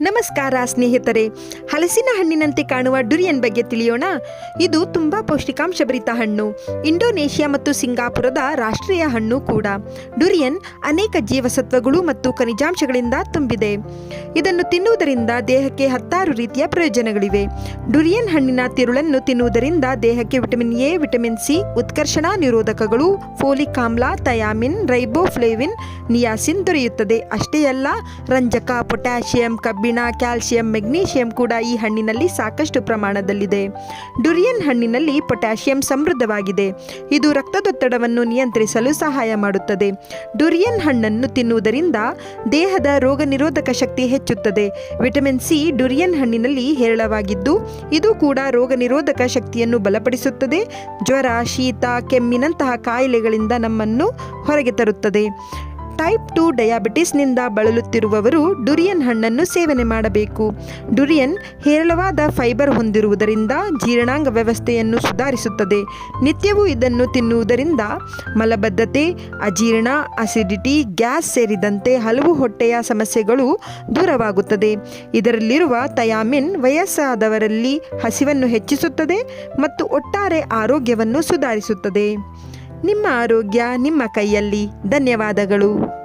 ನಮಸ್ಕಾರ ಸ್ನೇಹಿತರೆ. ಹಲಸಿನ ಹಣ್ಣಿನಂತೆ ಕಾಣುವ ಡುರಿಯನ್ ಬಗ್ಗೆ ತಿಳಿಯೋಣ. ಇದು ತುಂಬಾ ಪೌಷ್ಟಿಕಾಂಶಭರಿತ ಹಣ್ಣು. ಇಂಡೋನೇಷ್ಯಾ ಮತ್ತು ಸಿಂಗಾಪುರದ ರಾಷ್ಟ್ರೀಯ ಹಣ್ಣು ಕೂಡ. ಡುರಿಯನ್ ಅನೇಕ ಜೀವಸತ್ವಗಳು ಮತ್ತು ಖನಿಜಾಂಶಗಳಿಂದ ತುಂಬಿದೆ. ಇದನ್ನು ತಿನ್ನುವುದರಿಂದ ದೇಹಕ್ಕೆ ಹತ್ತಾರು ರೀತಿಯ ಪ್ರಯೋಜನಗಳಿವೆ. ಡುರಿಯನ್ ಹಣ್ಣಿನ ತಿರುಳನ್ನು ತಿನ್ನುವುದರಿಂದ ದೇಹಕ್ಕೆ ವಿಟಮಿನ್ ಎ, ವಿಟಮಿನ್ ಸಿ, ಉತ್ಕರ್ಷಣಾ ನಿರೋಧಕಗಳು, ಫೋಲಿಕ್ ಆಮ್ಲ ಥಯಾಮಿನ್ ರೈಬೋಫ್ಲೇವಿನ್, ನಿಯಾಸಿನ್ ದೊರೆಯುತ್ತದೆ. ಅಷ್ಟೇ ಅಲ್ಲ, ರಂಜಕ, ಪೊಟ್ಯಾಷಿಯಂ, ಕಬ್ಬಿಣ ಕ್ಯಾಲ್ಸಿಯಂ, ಮೆಗ್ನೀಷಿಯಂ ಕೂಡ ಈ ಹಣ್ಣಿನಲ್ಲಿ ಸಾಕಷ್ಟು ಪ್ರಮಾಣದಲ್ಲಿದೆ. ಡುರಿಯನ್ ಹಣ್ಣಿನಲ್ಲಿ ಪೊಟ್ಯಾಷಿಯಂ ಸಮೃದ್ಧವಾಗಿದೆ. ಇದು ರಕ್ತದೊತ್ತಡವನ್ನು ನಿಯಂತ್ರಿಸಲು ಸಹಾಯ ಮಾಡುತ್ತದೆ. ಡುರಿಯನ್ ಹಣ್ಣನ್ನು ತಿನ್ನುವುದರಿಂದ ದೇಹದ ರೋಗ ನಿರೋಧಕ ಶಕ್ತಿ ಹೆಚ್ಚುತ್ತದೆ. ವಿಟಮಿನ್ ಸಿ ಡುರಿಯನ್ ಹಣ್ಣಿನಲ್ಲಿ ಹೇರಳವಾಗಿದ್ದು, ಇದು ಕೂಡ ರೋಗ ನಿರೋಧಕ ಶಕ್ತಿಯನ್ನು ಬಲಪಡಿಸುತ್ತದೆ. ಜ್ವರ, ಶೀತ, ಕೆಮ್ಮಿನಂತಹ ಕಾಯಿಲೆಗಳಿಂದ ನಮ್ಮನ್ನು ಹೊರಗೆ ತರುತ್ತದೆ. ಟೈಪ್ ಟು ಡಯಾಬಿಟಿಸ್ನಿಂದ ಬಳಲುತ್ತಿರುವವರು ಡುರಿಯನ್ ಹಣ್ಣನ್ನು ಸೇವನೆ ಮಾಡಬೇಕು. ಡುರಿಯನ್ ಹೇರಳವಾದ ಫೈಬರ್ ಹೊಂದಿರುವುದರಿಂದ ಜೀರ್ಣಾಂಗ ವ್ಯವಸ್ಥೆಯನ್ನು ಸುಧಾರಿಸುತ್ತದೆ. ನಿತ್ಯವೂ ಇದನ್ನು ತಿನ್ನುವುದರಿಂದ ಮಲಬದ್ಧತೆ, ಅಜೀರ್ಣ, ಅಸಿಡಿಟಿ, ಗ್ಯಾಸ್ ಸೇರಿದಂತೆ ಹಲವು ಹೊಟ್ಟೆಯ ಸಮಸ್ಯೆಗಳು ದೂರವಾಗುತ್ತದೆ. ಇದರಲ್ಲಿರುವ ಥಯಾಮಿನ್ ವಯಸ್ಸಾದವರಲ್ಲಿ ಹಸಿವನ್ನು ಹೆಚ್ಚಿಸುತ್ತದೆ ಮತ್ತು ಒಟ್ಟಾರೆ ಆರೋಗ್ಯವನ್ನು ಸುಧಾರಿಸುತ್ತದೆ. ನಿಮ್ಮ ಆರೋಗ್ಯ ನಿಮ್ಮ ಕೈಯಲ್ಲಿ. ಧನ್ಯವಾದಗಳು.